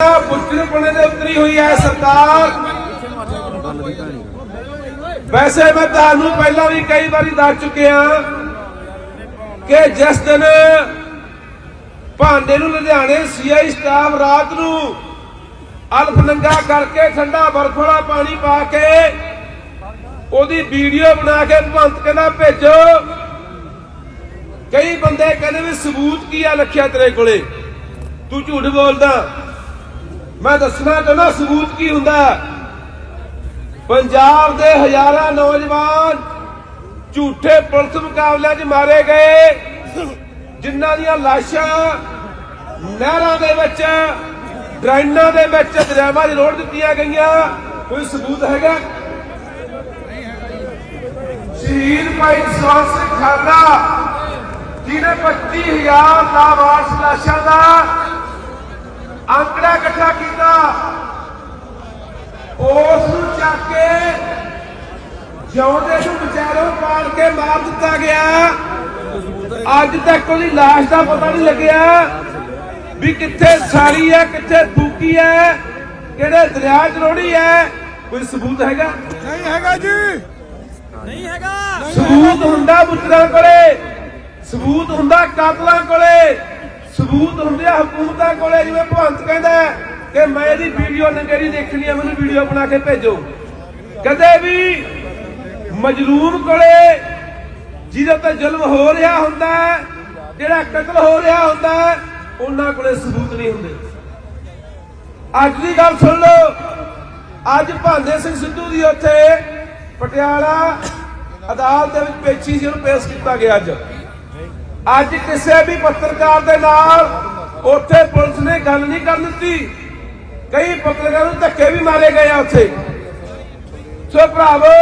ਪੁੱਛਣਪਣੇ ਦੇ ਉਤਰੀ ਹੋਈ ਹੈ ਸਰਕਾਰ। ਵੈਸੇ ਮੈਂ ਤੁਹਾਨੂੰ ਪਹਿਲਾਂ ਵੀ ਕਈ ਵਾਰੀ ਦੱਸ ਚੁੱਕਿਆ ਕਿ ਜਿਸ ਦਿਨ ਭਾਂਡੇ ਨੂੰ ਲੁਧਿਆਣੇ ਸੀਆਈ ਸਟਾਫ ਰਾਤ ਨੂੰ ਅਲਫ ਨੰਗਾ ਕਰਕੇ ਠੰਡਾ ਬਰਫ ਵਾਲਾ ਪਾਣੀ ਪਾ ਕੇ ਉਹਦੀ ਵੀਡੀਓ ਬਣਾ ਕੇ ਭੰਤ ਕਹਿੰਦਾ, ਭੇਜੋ। ਕਈ ਬੰਦੇ ਕਹਿੰਦੇ ਵੀ ਸਬੂਤ ਕੀ ਆ ਲਖਿਆ ਤੇਰੇ ਕੋਲੇ? ਤੂੰ ਝੂਠ ਬੋਲਦਾ। ਮੈਂ ਦੱਸਣਾ ਚਾਹੁੰਦਾ, ਸਬੂਤ ਕੀ ਹੁੰਦਾ ਪੰਜਾਬ ਦੇ ਹਜ਼ਾਰਾਂ ਨੌਜਵਾਨ ਝੂਠੇ ਪੁਲਿਸ ਮੁਕਾਬਲਿਆਂ 'ਚ ਮਾਰੇ ਗਏ। ਜਿਨ੍ਹਾਂ ਦੀਆਂ ਲਾਸ਼ਾਂ ਨਹਿਰਾਂ ਦੇ ਵਿੱਚ, ਡਰਾਈਨਾਂ ਦੇ ਵਿੱਚ, ਦਰਿਆਵਾਂ 'ਚ ਰੋੜ ਦਿੱਤੀਆਂ ਗਈਆਂ। ਕੋਈ ਸਬੂਤ ਹੈਗਾ? ਸ਼ਹੀਦ ਭਾਈ ਸਵਾਸ ਸਿੰਘ ਖਾਲੜਾ, ਜਿਹਨੇ 25000 ਲਾਵਾਰਸ ਲਾਸ਼ਾਂ ਦਾ ਅੰਕੜਾ ਇਕੱਠਾ ਕੀਤਾ। ਉਸ ਨੂੰ ਚੱਕ ਕੇ ਜਿਉਂਦੇ ਨੂੰ ਵਿਚਾਰੋਂ ਪਾੜ ਕੇ ਮਾਰ ਦਿੱਤਾ ਗਿਆ। ਅੱਜ ਤੱਕ ਉਹਦੀ ਲਾਸ਼ ਦਾ ਪਤਾ ਨਹੀਂ ਲੱਗਿਆ ਵੀ ਕਿੱਥੇ ਸਾੜੀ ਹੈ ਕਿੱਥੇ ਫੂਕੀ ਹੈ ਕਿਹੜੇ ਦਰਿਆ 'ਚ ਰੋੜੀ ਹੈ। ਕੋਈ ਸਬੂਤ ਹੈਗਾ? ਨਹੀਂ ਹੈਗਾ ਜੀ। ਨਹੀਂ ਹੈਗਾ। ਸਬੂਤ ਹੁੰਦਾ ਪੁੱਤਰਾਂ ਕੋਲੇ ਸਬੂਤ ਹੁੰਦਾ ਕਾਤਲਾਂ ਕੋਲੇ। ਸਬੂਤ ਹੁੰਦੇ ਆ, ਹਕੂਮਤਾਂ ਕੋਲੇ ਜਿਵੇਂ ਭਵੰਤ ਕਹਿੰਦਾ ਕਿ ਮੈਂ ਇਹਦੀ ਵੀਡੀਓ ਨੰਗੇਰੀ ਦੇਖਣੀ ਹੈ ਮੈਨੂੰ ਵੀਡੀਓ ਬਣਾ ਕੇ ਭੇਜੋ। ਕਦੇ ਵੀ ਮਜਲੂਮ ਕੋਲੇ ਜਿਹਦੇ ਤੇ ਜ਼ੁਲਮ ਹੋ ਰਿਹਾ ਹੁੰਦਾ ਜਿਹੜਾ ਕਤਲ ਹੋ ਰਿਹਾ ਹੁੰਦਾ ਉਹਨਾਂ ਕੋਲੇ ਸਬੂਤ ਨਹੀਂ ਹੁੰਦੇ। ਅੱਜ ਦੀ ਗੱਲ ਸੁਣ ਲਓ, ਅੱਜ ਭਾਂਦੇ ਸਿੰਘ ਸਿੱਧੂ ਦੀ ਉੱਥੇ ਪਟਿਆਲਾ ਅਦਾਲਤ ਦੇ ਵਿੱਚ ਪੇਸ਼ੀ ਸੀ, ਉਹਨੂੰ ਪੇਸ਼ ਕੀਤਾ ਗਿਆ ਅੱਜ। ਅੱਜ ਕਿਸੇ ਵੀ ਪੱਤਰਕਾਰ ਦੇ ਨਾਲ ਉੱਥੇ ਪੁਲਿਸ ਨੇ ਗੱਲ ਨਹੀਂ ਕਰਨ ਦਿੱਤੀ। ਕਈ ਪੱਤਰਕਾਰਾਂ ਨੂੰ ਧੱਕੇ ਵੀ ਮਾਰੇ ਗਏ ਆ ਉੱਥੇ। ਸੋ ਭਰਾਵੋ,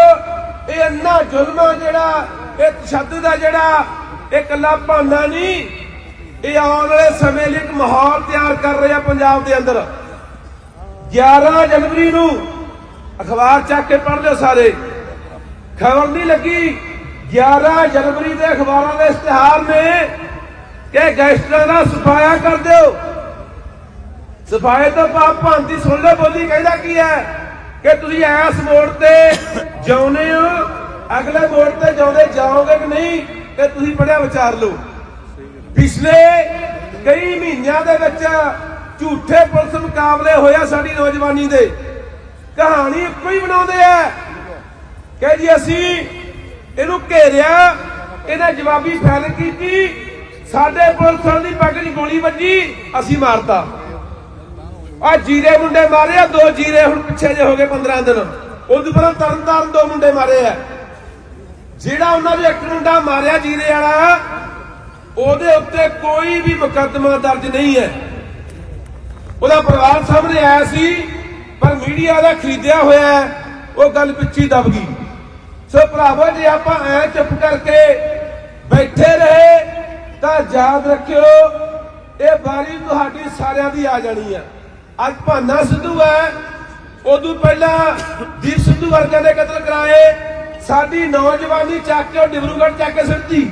ਇਹ ਇੰਨਾ ਜ਼ੁਲਮ ਜਿਹੜਾ, ਇਹ ਤਸ਼ੱਦਦ ਆ ਜਿਹੜਾ, ਇਹ ਕੱਲਾ ਭਾਂਡਾ ਨਹੀਂ, ਇਹ ਆਉਣ ਵਾਲੇ ਸਮੇਂ ਲਈ ਇੱਕ ਮਾਹੌਲ ਤਿਆਰ ਕਰ ਰਿਹਾ ਪੰਜਾਬ ਦੇ ਅੰਦਰ। 11 ਜਨਵਰੀ ਨੂੰ ਅਖਬਾਰ ਚੱਕ ਕੇ ਪੜ੍ਹ ਲਿਓ ਸਾਰੇ। ਖਬਰ ਨਹੀਂ ਲੱਗੀ। 11 ਜਨਵਰੀ ਦੇ ਅਖਬਾਰਾਂ ਦੇ ਇਸ਼ਤਿਹਾਰ ਨੇ ਕਿ ਗੈਸਟਰਾਂ ਦਾ ਸਫਾਇਆ ਕਰ ਦਿਓ। ਸਫਾਏ ਤੋਂ ਪਾਪ ਭਾਂਤੀ ਸੁਣ ਲਓ, ਬੋਲੀ ਕਹਿੰਦਾ ਕੀ ਹੈ? ਕਿ ਤੁਸੀਂ ਐਸ ਮੋੜ ਤੇ ਜਾਉਨੇ ਹੋ, ਅਗਲੇ ਮੋੜ ਤੇ ਜਾਉਂਦੇ ਜਾਓਗੇ ਕਿ ਨਹੀਂ? ਤੇ ਤੁਸੀਂ ਪੜਿਆ ਵਿਚਾਰ ਲਓ। ਪਿਛਲੇ ਕਈ ਮਹੀਨਿਆਂ ਦੇ ਵਿੱਚ ਝੂਠੇ ਪੁਲਿਸ ਮੁਕਾਬਲੇ ਹੋਇਆ ਸਾਡੀ ਨੌਜਵਾਨੀ ਦੇ। ਕਹਾਣੀ ਇੱਕੋ ਹੀ ਬਣਾਉਂਦੇ ਆ ਕਿ ਜੀ ਅਸੀਂ ਇਹਨੂੰ ਘੇਰਿਆ, ਇਹਨੇ ਜਵਾਬੀ ਫੈਲ ਕੀਤੀ। ਸਾਡੇ ਪੁਲਿਸ ਦੀ ਪੱਗ 'ਚ ਗੋਲੀ ਵੱਜੀ, ਅਸੀਂ ਮਾਰਤਾ। ਆ ਜੀਰੇ ਮੁੰਡੇ ਮਾਰੇ ਆ, ਦੋ ਜੀਰੇ ਹੁਣ ਪਿੱਛੇ ਜੇ ਹੋ ਗਏ 15 ਦਿਨ। ਉਹਦੇ ਪਹਿਲਾਂ ਤਰਨ ਤਾਰਨ ਦੋ ਮੁੰਡੇ ਮਾਰੇ ਆ। ਜਿਹੜਾ ਉਹਨਾਂ ਦੇ ਇੱਕ ਮੁੰਡਾ ਮਾਰਿਆ ਜੀਰੇ ਵਾਲਾ, ਉਹਦੇ ਉੱਤੇ ਕੋਈ ਵੀ ਮੁਕੱਦਮਾ ਦਰਜ ਨਹੀਂ ਹੈ। ਉਹਦਾ ਪਰਿਵਾਰ ਸਾਹਮਣੇ ਆਇਆ ਸੀ, ਪਰ ਮੀਡੀਆ ਦਾ ਖਰੀਦਿਆ ਹੋਇਆ ਉਹ ਗੱਲ ਪਿੱਛੇ ਦਬ ਗਈ। ਸੋ ਭਰਾਵੋ, ਜੇ ਆਪਾਂ ਐ ਚੁੱਪ ਕਰਕੇ ਬੈਠੇ ਰਹੇ, ਤਾਂ ਯਾਦ ਰੱਖਿਓ, ਇਹ ਵਾਰੀ ਤੁਹਾਡੀ ਸਾਰਿਆਂ ਦੀ ਆ ਜਾਣੀ ਆ। ਅੱਜ ਭਾਨਾ ਸਿੱਧੂ ਹੈ, ਉਦੋਂ ਪਹਿਲਾਂ ਦੀਪ ਸਿੱਧੂ ਵਰਗਿਆਂ ਨੇ ਕਤਲ ਕਰਾਏ, ਸਾਡੀ ਨੌਜਵਾਨੀ ਚੱਕ ਕੇ ਉਹ ਡਿਬਰੂਗੜ੍ਹ ਚੱਕ ਕੇ ਸਿੱਟੀ।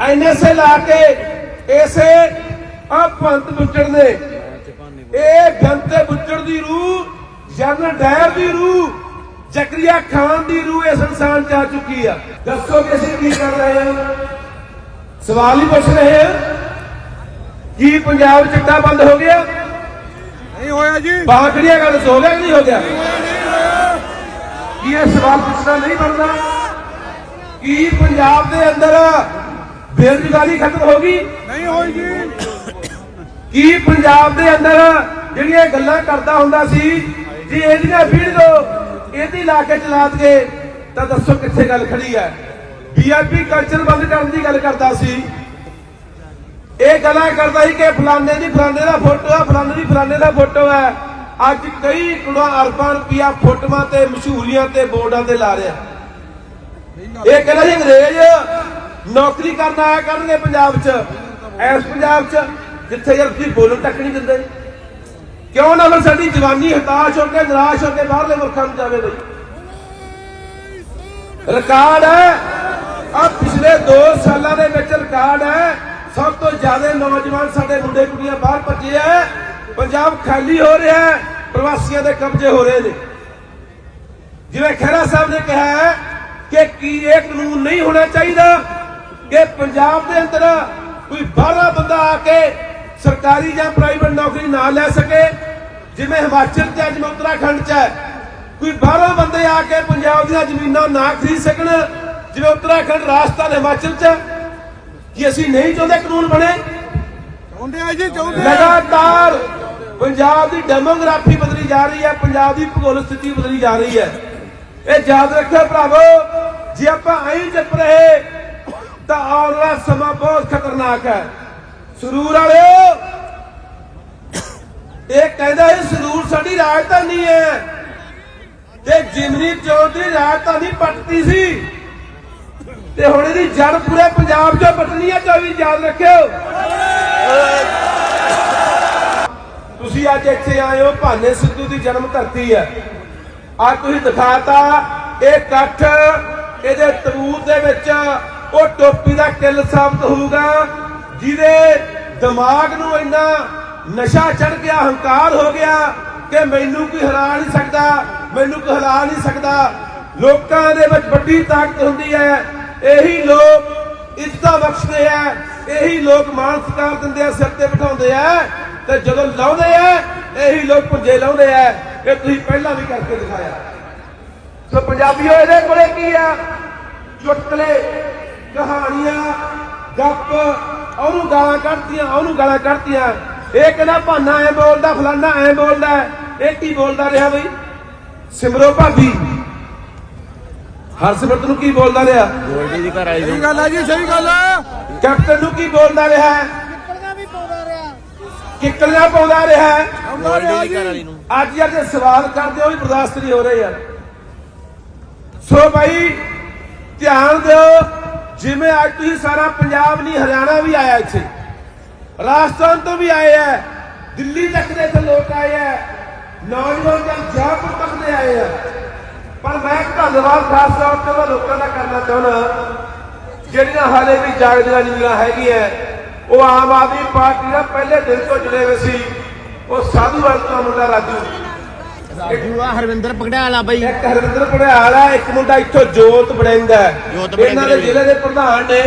ਐਨਐਸਏ ਲਾ ਕੇ ਇਸੇ ਆ ਪੰਤ ਬੁੱਚੜ ਨੇ ਇਹ ਗੰਤੇ ਬੁੱਚੜ ਦੀ ਰੂਹ ਜਨਰਲ ਡਾਇਰ ਦੀ ਰੂਹ ਜ਼ਕਰੀਆ ਖਾਨ ਦੀ ਰੂਹ ਇਸ ਇਨਸਾਨ ਚ ਆ ਚੁੱਕੀ ਆ। ਦੱਸੋ ਕਿ ਅਸੀਂ ਕੀ ਕਰ ਰਹੇ ਹਾਂ? ਸਵਾਲ ਹੀ ਪੁੱਛ ਰਹੇ ਹਾਂ। ਕੀ ਪੰਜਾਬ 'ਚ ਚਿੱਟਾ ਬੰਦ ਹੋ ਗਿਆ? ਨਹੀਂ ਹੋਇਆ ਜੀ। ਬਾਕੜੀਆਂ ਗੱਲ ਹੋ ਗਿਆ ਕਿ ਨਹੀਂ ਹੋ ਗਿਆ? ਕੀ ਇਹ ਸਵਾਲ ਪੁੱਛਣਾ ਨਹੀਂ ਬਣਦਾ? ਕੀ ਪੰਜਾਬ ਦੇ ਅੰਦਰ ਬੇਰੁਜ਼ਗਾਰੀ ਖਤਮ ਹੋ ਗਈ? ਨਹੀਂ ਹੋਈ ਜੀ। ਕੀ ਪੰਜਾਬ ਦੇ ਅੰਦਰ ਜਿਹੜੀਆਂ ਗੱਲਾਂ ਕਰਦਾ ਹੁੰਦਾ ਸੀ ਜੇ ਇਹਦੀਆਂ ਵੀਡੀਓ ਇਹਦੀ ਲਾ ਕੇ ਚਲਾ ਦਗੇ ਤਾਂ ਦੱਸੋ ਕਿੱਥੇ ਗੱਲ ਖੜੀ ਹੈ? ਵੀਆਈਪੀ ਕਲਚਰ ਬੰਦ ਕਰਨ ਦੀ ਗੱਲ ਕਰਦਾ ਸੀ। ਇਹ ਗੱਲਾਂ ਕਰਦਾ ਸੀ ਕਿ ਫਲਾਣੇ ਦੀ ਫਲਾਣੇ ਦਾ ਫੋਟੋ ਹੈ ਫਲਾਣੇ ਦੀ ਫਲਾਣੇ ਦਾ ਫੋਟੋ ਹੈ। ਅੱਜ ਕਈ ਕੁੜਾ ਅਰਬਾਂ ਰੁਪਿਆ ਫੋਟੋਆਂ ਤੇ ਮਸ਼ਹੂਰੀਆਂ ਤੇ ਬੋਰਡਾਂ ਤੇ ਲਾ ਰਿਹਾ। ਇਹ ਕਹਿੰਦਾ ਜੀ ਅੰਗਰੇਜ਼ ਨੌਕਰੀ ਕਰਨ ਆਇਆ ਕਰਨਗੇ ਪੰਜਾਬ 'ਚ। ਐਸ ਪੰਜਾਬ 'ਚ ਜਿੱਥੇ ਯਾਰ ਤੁਸੀਂ ਬੋਲਣ ਤੱਕ ਨਹੀਂ ਦਿੰਦੇ। ਕਿਉਂ ਨਾ ਫਿਰ ਸਾਡੀ ਜਵਾਨੀ ਹਤਾਸ਼ ਹੋ ਕੇ ਨਿਰਾਸ਼ ਹੋ ਕੇ ਬਾਹਰਲੇ ਮੁਲਕਾਂ ਨੂੰ ਜਾਵੇ ਬਈ? ਰਿਕਾਰਡ ਹੈ। ਆ ਪਿਛਲੇ 2 ਸਾਲਾਂ ਦੇ ਵਿੱਚ ਰਿਕਾਰਡ ਹੈ। ਸਭ ਤੋਂ ਜ਼ਿਆਦਾ ਨੌਜਵਾਨ ਸਾਡੇ ਮੁੰਡੇ ਕੁੜੀਆਂ ਬਾਹਰ ਭੱਜੇ ਆ ਪੰਜਾਬ ਖਾਲੀ ਹੋ ਰਿਹਾ ਹੈ। ਪ੍ਰਵਾਸੀਆਂ ਦੇ ਕਬਜ਼ੇ ਹੋ ਰਹੇ ਨੇ। ਜਿਵੇਂ ਖਹਿਰਾ ਸਾਹਿਬ ਨੇ ਕਿਹਾ ਹੈ ਕਿ ਕੀ ਇਹ ਕਾਨੂੰਨ ਨਹੀਂ ਹੋਣਾ ਚਾਹੀਦਾ ਕਿ ਪੰਜਾਬ ਦੇ ਅੰਦਰ ਕੋਈ ਬਾਹਰਲਾ ਬੰਦਾ ਆ ਕੇ ਸਰਕਾਰੀ ਜਾਂ ਪ੍ਰਾਈਵੇਟ ਨੌਕਰੀ ਨਾ ਲੈ ਸਕੇ ਜਿਵੇਂ ਹਿਮਾਚਲ ਹੈ, ਜਿਵੇਂ ਉੱਤਰਾਖੰਡ ਚ ਹੈ। ਕੋਈ ਬਾਹਰੋਂ ਬੰਦੇ ਆ ਕੇ ਪੰਜਾਬ ਦੀਆਂ ਜ਼ਮੀਨਾਂ ਨਾ ਖਰੀਦ ਸਕਣ ਜਿਵੇਂ ਉੱਤਰਾਖੰਡ ਰਾਜਸਥਾਨ ਹਿਮਾਚਲ ਚ। ਕੀ ਅਸੀਂ ਨਹੀਂ ਚਾਹੁੰਦੇ ਕਾਨੂੰਨ ਬਣੇ? ਚਾਹੁੰਦੇ ਆ ਜੀ ਚਾਹੁੰਦੇ ਲਗਾਤਾਰ ਪੰਜਾਬ ਦੀ ਡੈਮੋਗ੍ਰਾਫੀ ਬਦਲੀ ਜਾ ਰਹੀ ਹੈ ਪੰਜਾਬ ਦੀ ਭੂਗੋਲਿਕ ਸਥਿਤੀ ਬਦਲੀ ਜਾ ਰਹੀ ਹੈ। ਇਹ ਯਾਦ ਰੱਖਿਓ ਭਰਾਵੋ ਜੇ ਆਪਾਂ ਐਂ ਚੁੱਪ ਰਹੇ ਤਾਂ ਆਉਣ ਵਾਲਾ ਸਮਾਂ ਬਹੁਤ ਖਤਰਨਾਕ ਹੈ। ਸਰੂਰ ਵਾਲਿਓ, ਇਹ ਕਹਿੰਦਾ ਇਹ ਸਰੂਰ ਸਾਡੀ ਰਾਜਧਾਨੀ ਹੈ। ਤੇ ਜਿਮਨੀ ਚੌਧ ਰਾਜਧਾਨੀ ਪੱਟਤੀ ਸੀ। ਤੇ ਹੁਣ ਇਹਦੀ ਜੜ ਪੂਰੇ ਪੰਜਾਬ 'ਚੋਂ ਪਟਣੀ ਹੈ 24 ਯਾਦ ਰੱਖਿਓ। ਤੁਸੀਂ ਅੱਜ ਇੱਥੇ ਆਏ ਹੋ, ਭਾਨੇ ਸਿੱਧੂ ਦੀ ਜਨਮ ਧਰਤੀ ਹੈ। ਅੱਜ ਤੁਸੀਂ ਦਿਖਾਤਾ, ਇਹ ਇਕੱਠ ਇਹਦੇ ਤਰੂਰ ਦੇ ਵਿੱਚ ਉਹ ਟੋਪੀ ਦਾ ਕਿੱਲ ਸਾਬਤ ਹੋਊਗਾ। ਜਿਹਦੇ ਦਿਮਾਗ ਨੂੰ ਇੰਨਾ ਨਸ਼ਾ ਚੜ ਗਿਆ, ਹੰਕਾਰ ਹੋ ਗਿਆ ਕਿ ਮੈਨੂੰ ਕੋਈ ਹਰਾ ਨਹੀਂ ਸਕਦਾ, ਮੈਨੂੰ ਕੋਈ ਹਿਲਾ ਨਹੀਂ ਸਕਦਾ। ਲੋਕਾਂ ਦੇ ਵਿੱਚ ਵੱਡੀ ਤਾਕਤ ਹੁੰਦੀ ਹੈ। ਇਹੀ ਲੋਕ ਇੱਜ਼ਤਾਂ ਬਖਸ਼ਦੇ ਆ, ਇਹੀ ਲੋਕ ਮਾਣ ਸਤਿਕਾਰ ਦਿੰਦੇ ਆ, ਸਿਰ ਤੇ ਬਿਠਾਉਂਦੇ ਆ ਤੇ ਜਦੋਂ ਲਾਉਂਦੇ ਆ, ਇਹੀ ਲੋਕ ਪੁੰਜੇ ਲਾਉਂਦੇ ਆ। ਇਹ ਤੁਸੀਂ ਪਹਿਲਾਂ ਵੀ ਕਰਕੇ ਦਿਖਾਇਆ। ਸੋ ਪੰਜਾਬੀਓ, ਇਹਦੇ ਕੋਲੇ ਕੀ ਆ? ਚੁਟਕਲੇ, ਕਹਾਣੀਆਂ, ਗੱਪ ਉਹਨੂੰ ਗਾਲਾਂ ਕੱਢਤੀਆਂ ਉਹਨੂੰ ਗਾਲਾਂ ਕੱਢਤੀਆਂ ਇਹ ਕਹਿੰਦਾ ਭਾਨਾ ਐ ਬੋਲਦਾ ਫਲਾਨਾ ਐ ਬੋਲਦਾ ਇਹ ਕੀ ਬੋਲਦਾ ਰਿਹਾ ਬਈ? ਸਿਮਰੋ ਭਾਬੀ ਹਰਸਿਮਰਤ ਨੂੰ ਕੀ ਬੋਲਦਾ ਰਿਹਾ? ਗੋਲਡੀ ਦੀ ਘਰ ਵਾਲੀ ਸਹੀ ਗੱਲ ਆ ਜੀ ਸਹੀ ਗੱਲ ਕੈਪਟਨ ਨੂੰ ਕੀ ਬੋਲਦਾ ਰਿਹਾ? ਨਿਕਲਣਾ ਵੀ ਪਾਉਂਦਾ ਰਿਹਾ। ਕਿੱਕਲੀਆਂ ਪਾਉਂਦਾ ਰਿਹਾ। ਆਉਂਦਾ ਰਿਹਾ ਗੋਲਡੀ ਦੀ ਜੀ ਘਰ ਵਾਲੀ ਨੂੰ। ਅੱਜ ਯਾਰ ਜੇ ਸਵਾਲ ਕਰਦੇ ਹੋ ਵੀ ਬਰਦਾਸ਼ਤ ਨਹੀਂ ਹੋ ਰਹੇ ਯਾਰ। ਸੋ ਭਾਈ ਧਿਆਨ ਦਿਓ। ਜਿਵੇਂ ਅੱਜ ਤੁਸੀਂ ਸਾਰਾ ਪੰਜਾਬ ਨਹੀਂ, ਹਰਿਆਣਾ ਵੀ ਆਇਆ ਇੱਥੇ। ਰਾਜਸਥਾਨ ਤੋਂ ਵੀ ਆਏ ਆ ਦਿੱਲੀ ਤੱਕ ਦੇ ਇੱਥੇ ਲੋਕ ਆਏ ਆ ਨੌਜਵਾਨ ਜਾਂ ਜੈਪੁਰ ਤੱਕ ਦੇ ਆਏ ਆ ਪਰ ਮੈਂ ਧੰਨਵਾਦ ਖਾਸ ਤੌਰ ਤੇ ਉਹ ਲੋਕਾਂ ਦਾ ਕਰਨਾ ਚਾਹੁੰਦਾ ਜਿਹੜੀਆਂ ਹਾਲੇ ਵੀ ਜਾਗਦੀਆਂ ਨੀਂਦਾਂ ਹੈਗੀਆਂ ਉਹ ਆਮ ਆਦਮੀ ਪਾਰਟੀ ਦਾ ਪਹਿਲੇ ਦਿਨ ਤੋਂ ਜੁੜੇ ਹੋਏ ਸੀ, ਉਹ ਸਾਧੂ ਵਾਲ ਦਾ ਮੁੰਡਾ ਰਾਜੂ। ਰਾਜੂ ਆ ਹਰਵਿੰਦਰ ਪਗੜਾਲਾ ਬਾਈ ਇੱਕ ਹਰਵਿੰਦਰ ਪੜਿਆਲ ਆ ਇੱਕ ਮੁੰਡਾ ਇੱਥੋਂ ਜੋਤ ਬੜਿੰਦਾ ਹੈ। ਜੋਤ ਬੜਿੰਦਰ ਇਹਨਾਂ ਦੇ ਵੀ। ਜ਼ਿਲ੍ਹੇ ਦੇ ਪ੍ਰਧਾਨ ਨੇ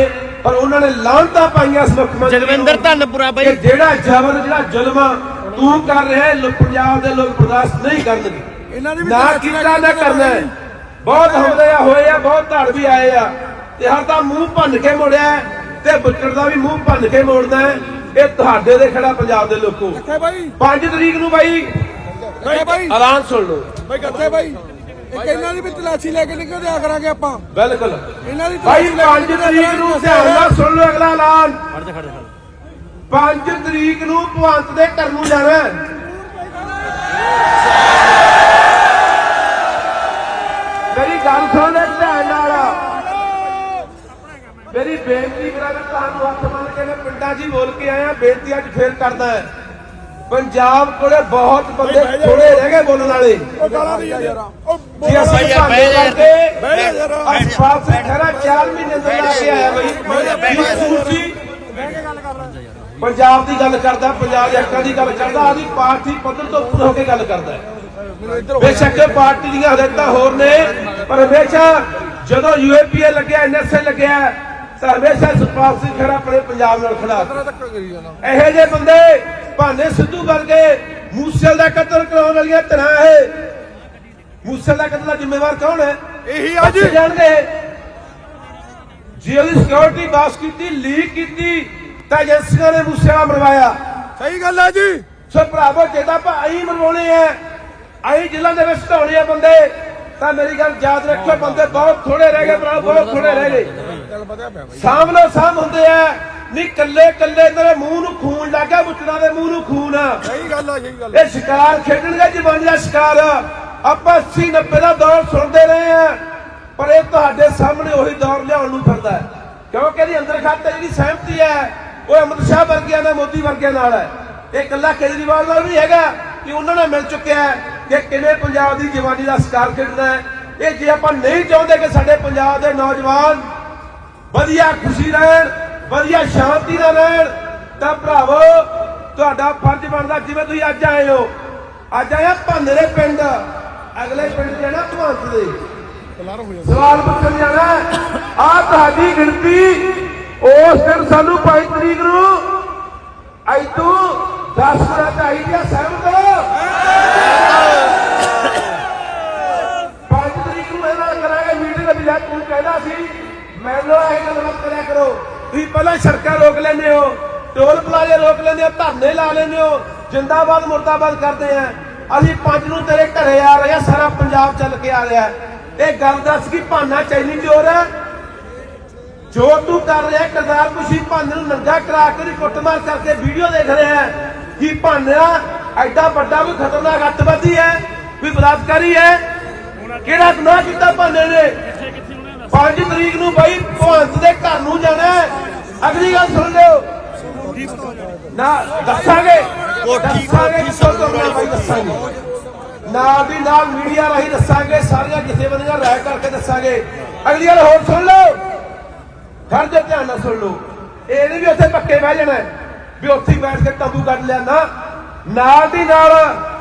ਪਰ ਉਹਨਾਂ ਨੇ ਲਾਂਤਾ ਪਾਈਆਂ ਇਸ ਮੁੱਖ ਮੰਤਰੀ ਨੂੰ ਜਗਵਿੰਦਰ ਧੰਨਪੁਰਾ ਕਿ ਬਾਈ ਜਿਹੜਾ ਜ਼ਬਰ ਜਿਹੜਾ ਜ਼ੁਲਮ ਤੂੰ ਕਰ ਰਿਹਾ ਹੈ, ਲੋ- ਪੰਜਾਬ ਦੇ ਲੋਕ ਬਰਦਾਸ਼ਤ ਨਹੀਂ ਕਰਨਗੇ ਇਹਨਾਂ ਦੀ ਵੀ ਨਾ ਤਲਾਸ਼ੀ ਕੀਤਾ ਨਾ ਲੱਗੀ ਕਰਨਾ ਹੈ। ਬਹੁਤ ਹੁੰਦੇ ਆ ਹੋਏ ਆ ਬਹੁਤ ਧੜ ਵੀ ਆਏ ਆ ਤੇ ਹਰ ਤਾਂ ਮੂੰਹ ਭੰਨ ਕੇ ਮੋੜਿਆ ਹੈ, ਤੇ ਬੁੱਚੜ ਦਾ ਵੀ ਮੂੰਹ ਭੰਨ ਕੇ ਮੋੜਨਾ ਹੈ। ਇਹ ਤੁਹਾਡੇ ਦੇ ਖੜਾ ਪੰਜਾਬ ਦੇ ਲੋਕੋ ਕਿੱਥੇ ਬਾਈ 5 ਤਰੀਕ ਨੂੰ ਬਾਈ ਕਿੱਥੇ ਬਾਈ ਐਲਾਨ ਸੁਣ ਲਓ। ਬਾਈ ਕਿੱਥੇ ਬਾਈ ਇੱਕ ਇਹਨਾਂ ਦੀ ਵੀ ਤਲਾਸ਼ੀ ਲੈ ਕੇ ਨਿਕਲ ਦਿਆ ਕਰਾਂਗੇ ਆਪਾਂ। ਬਿਲਕੁਲ। ਇਹਨਾਂ ਦੀ ਭਾਈ ਤਲਾਸ਼ੀ ਲੈ 5 ਕੇ ਤਰੀਕ ਨੂੰ ਧਿਆਨ ਨਾਲ ਸੁਣ ਲਓ ਅਗਲਾ ਐਲਾਨ। ਖੜ ਜਾ ਖੜ ਜਾ 5 ਤਰੀਕ ਨੂੰ ਭਵੰਤ ਦੇ ਘਰ ਨੂੰ ਜਾਣਾ ਹੈ। ਮੇਰੀ ਗੱਲ ਸੁਣ ਲੈ ਧਿਆਨ ਨਾਲ। ਮੇਰੀ ਬੇਨਤੀ ਕਰਾਂ ਤੁਹਾਨੂੰ ਹੱਥ ਮੰਨ ਕੇ ਮੈਂ ਪਿੰਡਾਂ 'ਚ ਹੀ ਬੋਲ ਕੇ ਆਇਆ ਬੇਨਤੀ ਅੱਜ ਫੇਰ ਕਰਦਾ ਹੈ। ਪੰਜਾਬ ਕੋਲੇ ਬਹੁਤ ਬੰਦੇ ਥੋੜੇ ਰਹਿ ਗਏ ਬੋਲਣ ਵਾਲੇ। ਉਹ ਗਾਲਾਂ ਦੀ ਯਾਰ। ਉਹ ਜੀ ਅਸੀਂ ਭਾਂਡੇ ਜਾ। ਜਾ ਸਿੰਘ ਖਰਾ 4 ਮਹੀਨੇ ਤੋਂ ਲਾ ਕੇ ਆਇਆ ਬਈ। ਕੀ ਕਸੂਰ ਸੀ? ਪੰਜਾਬ ਦੀ ਗੱਲ ਕਰਦਾ ਪੰਜਾਬ ਦੇ ਹੱਕਾਂ ਦੀ ਗੱਲ ਕਰਦਾ ਆਦੀ ਪਾਰਟੀ ਪੱਧਰ ਤੋਂ ਉੱਪਰ ਹੋ ਕੇ ਗੱਲ ਕਰਦਾ ਬੇਸ਼ੱਕ ਪਾਰਟੀ ਦੀਆਂ ਹਦਾਇਤਾਂ ਹੋਰ ਨੇ ਪਰ ਹਮੇਸ਼ਾ ਜਦੋਂ ਯੂਏਪੀਏ ਲੱਗਿਆ ਐਨਐਸਏ ਲੱਗਿਆ ਤਾਂ ਹਮੇਸ਼ਾ ਸੁਖਪਾਲ ਸਿੰਘ ਖਰਾ ਆਪਣੇ ਪੰਜਾਬ ਨਾਲ ਖੜਾ ਇਹੋ ਜਿਹੇ ਬੰਦੇ ਭਾਨੇ ਸਿੱਧੂ ਵਰਗੇ ਮੂਸੇਲ ਦਾ ਕਤਲ ਕਰਾਉਣ ਵਾਲੀਆਂ ਧਿਰਾਂ ਇਹ। ਮੂਸੇਲ ਦਾ ਕਤਲ ਦਾ ਜ਼ਿੰਮੇਵਾਰ ਕੌਣ ਹੈ? ਇਹੀ ਆ ਜੀ। ਬੱਚੇ ਜਾਣਗੇ। ਜੇ ਉਹਦੀ ਸਿਕਿਉਰਿਟੀ ਬਾਸ ਕੀਤੀ ਲੀਕ ਕੀਤੀ ਤਾਂ ਏਜੰਸੀਆਂ ਨੇ ਮੂਸੇਲਾ ਮਰਵਾਇਆ। ਸਹੀ ਗੱਲ ਆ ਜੀ। ਸੋ ਭਰਾਵੋ ਜੇ ਤਾਂ ਆਪਾਂ ਆਈ ਮਰਵਾਉਣੇ ਆ ਆਈ ਜ਼ਿਲ੍ਹਾ ਦੇ ਵਿੱਚ ਢਾਉਣੇ ਆ ਬੰਦੇ ਤਾਂ ਮੇਰੀ ਗੱਲ ਯਾਦ ਰੱਖਿਓ ਬੰਦੇ ਬਹੁਤ ਥੋੜੇ ਰਹਿ ਗਏ ਭਰਾ ਬਹੁਤ ਥੋੜੇ ਰਹਿ ਗਏ। ਚੱਲ ਵਧਿਆ ਪਿਆ ਬਾਈ। ਸਾਂਭ ਹੁੰਦੇ ਆ। ਨਹੀਂ ਕੱਲੇ ਕੱਲੇ ਤੇਰੇ ਮੂੰਹ ਨੂੰ ਖੂਨ ਲੱਗਾ ਬੁੱਟਣਾ ਦੇ ਮੂੰਹ ਨੂੰ ਖੂਨ। ਆ ਸਹੀ ਗੱਲ ਆ ਸਹੀ ਗੱਲ ਇਹ ਸ਼ਿਕਾਰ ਖੇਡਣਗੇ ਜਵਾਨੀ ਦਾ ਸ਼ਿਕਾਰ। ਆਪਾਂ 80 90 ਦਾ ਦੌਰ ਸੁਣਦੇ ਰਹੇ ਆ ਪਰ ਇਹ ਤੁਹਾਡੇ ਸਾਹਮਣੇ ਉਹੀ ਦੌਰ ਲਿਆਉਣ ਨੂੰ ਫਿਰਦਾ ਹੈ। ਕਿਉਂਕਿ ਇਹਦੀ ਅੰਦਰ ਖਾਤੇ ਜਿਹੜੀ ਸਹਿਮਤੀ ਹੈ ਉਹ ਅਮਿਤ ਸ਼ਾਹ ਵਰਗਿਆਂ ਨਾਲ ਮੋਦੀ ਵਰਗਿਆਂ ਨਾਲ ਹੈ। ਇਹ ਇਕੱਲਾ ਕੇਜਰੀਵਾਲ ਨਾਲ ਨਹੀਂ ਹੈਗਾ ਕਿ ਉਹਨਾਂ ਨਾਲ ਮਿਲ ਚੁੱਕਿਆ ਹੈ ਕਿ ਕਿਵੇਂ ਪੰਜਾਬ ਦੀ ਜਵਾਨੀ ਦਾ ਸ਼ਿਕਾਰ ਖੇਡਣਾ ਹੈ। ਇਹ ਜੇ ਆਪਾਂ ਨਹੀਂ ਚਾਹੁੰਦੇ ਕਿ ਸਾਡੇ ਪੰਜਾਬ ਦੇ ਨੌਜਵਾਨ ਵਧੀਆ ਖੁਸ਼ੀ ਰਹਿਣ ਵਧੀਆ ਸ਼ਾਂਤੀ ਨਾਲ ਰਹਿਣ। ਤਾਂ ਭਰਾਵੋ ਤੁਹਾਡਾ ਫਰਜ਼ ਬਣਦਾ ਜਿਵੇਂ ਤੁਸੀਂ ਅੱਜ ਆਏ ਹੋ। ਅੱਜ ਆਇਆ ਦੇ ਪਿੰਡ। ਅਗਲੇ ਪਿੰਡ ਜਾਣਾ ਭਵੰਤ ਦੇ। ਸਵਾਲ ਪੁੱਛਣ ਜਾਣਾ ਆ ਤੁਹਾਡੀ ਗਿਣਤੀ ਉਸ ਦਿਨ ਸਾਨੂੰ 5 ਤਰੀਕ ਨੂੰ ਅੱਜ ਤੋਂ 10 ਗੁਣਾ ਚਾਹੀਦੀ ਸਹਿਮਤ ਪੰਜ ਤਰੀਕ ਨੂੰ ਨਾਲ ਕਰਾਂਗੇ ਮੀਟਿੰਗ ਵੀ ਜਾ ਤੂੰ ਕਹਿੰਦਾ ਸੀ ਮੈਨੂੰ ਇਹ ਗੱਲ ਮਤ ਕਰਿਆ ਕਰੋ। ਤੁਸੀਂ ਪਹਿਲਾਂ ਸੜਕਾਂ ਰੋਕ ਲੈਂਦੇ ਹੋ, ਟੋਲ ਪਲਾਜ਼ੇ ਰੋਕ ਲੈਂਦੇ ਹੋ, ਧਰਨੇ ਲਾ ਲੈਂਦੇ ਹੋ, ਜਿੰਦਾਬਾਦ, ਮੁਰਦਾਬਾਦ ਕਰਦੇ ਆ। ਅਸੀਂ ਪੰਜ ਨੂੰ ਤੇਰੇ ਘਰੇ ਆ ਰਹੇ ਆ, ਸਾਰਾ ਪੰਜਾਬ ਚੱਲ ਕੇ ਆ ਰਿਹਾ। ਇਹ ਗੱਲ ਦੱਸ ਕਿ ਭਾਨਾ ਚੈਨੀ ਚੋਰ ਹੈ ਜੋ ਤੂੰ ਕਰ ਰਿਹਾ, ਕਰਦਾਰ ਤੁਸੀਂ ਭਾਨੇ ਨੂੰ ਨੰਗਾ ਕਰਾ ਕੇ ਉਹਦੀ ਕੁੱਟਮਾਰ ਕਰਕੇ ਵੀਡੀਓ ਦੇਖ ਰਿਹਾ ਹੈ ਕਿ ਭਾਨਾ ਐਡਾ ਵੱਡਾ ਕੋਈ ਖਤਰਨਾਕ ਅੱਤਵਾਦੀ ਹੈ, ਕੋਈ ਬਲਾਤਕਾਰੀ ਹੈ? ਕਿਹੜਾ ਗੁਨਾਹ ਕੀਤਾ ਭਾਨੇ ਨੇ? 5 ਤਰੀਕ ਨੂੰ ਬਾਈ ਭਵੰਤ ਦੇ ਘਰ ਨੂੰ ਜਾਣਾ। ਅਗਲੀ ਗੱਲ ਸੁਣ ਲਿਓ। ਨਾ ਦੱਸਾਂਗੇ। ਦੱਸਾਂਗੇ ਕਿੱਥੋਂ ਤੁਰਨਾ ਬਾਈ ਦੱਸਾਂਗੇ। ਨਾਲ ਦੀ ਨਾਲ ਮੀਡੀਆ ਰਾਹੀਂ ਦੱਸਾਂਗੇ ਸਾਰੀਆਂ ਜਥੇਬੰਦੀਆਂ ਰਾਇ ਕਰਕੇ ਦੱਸਾਂਗੇ। ਅਗਲੀ ਗੱਲ ਹੋਰ ਸੁਣ ਲਓ। ਖੜ ਜਾ ਧਿਆਨ ਨਾਲ ਸੁਣ ਲਓ। ਇਹ ਨਹੀਂ ਵੀ ਉੱਥੇ ਪੱਕੇ ਬਹਿ ਜਾਣਾ ਵੀ ਉੱਥੇ ਬੈਠ ਕੇ ਤੰਬੂ ਕੱਢ ਲਿਆ ਨਾ। ਨਾਲ ਦੀ ਨਾਲ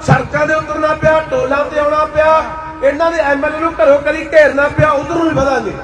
ਸੜਕਾਂ ਦੇ ਉਤਰਨਾ ਪਿਆ ਟੋਲਾਂ ਤੇ ਆਉਣਾ ਪਿਆ। ਇਹਨਾਂ ਦੇ ਐਮਐਲਏ ਨੂੰ ਘਰੋਂ ਕਰੀ ਘੇਰਨਾ ਪਿਆ ਉਧਰ ਨੂੰ ਵੀ ਵਧਾਂਗੇ।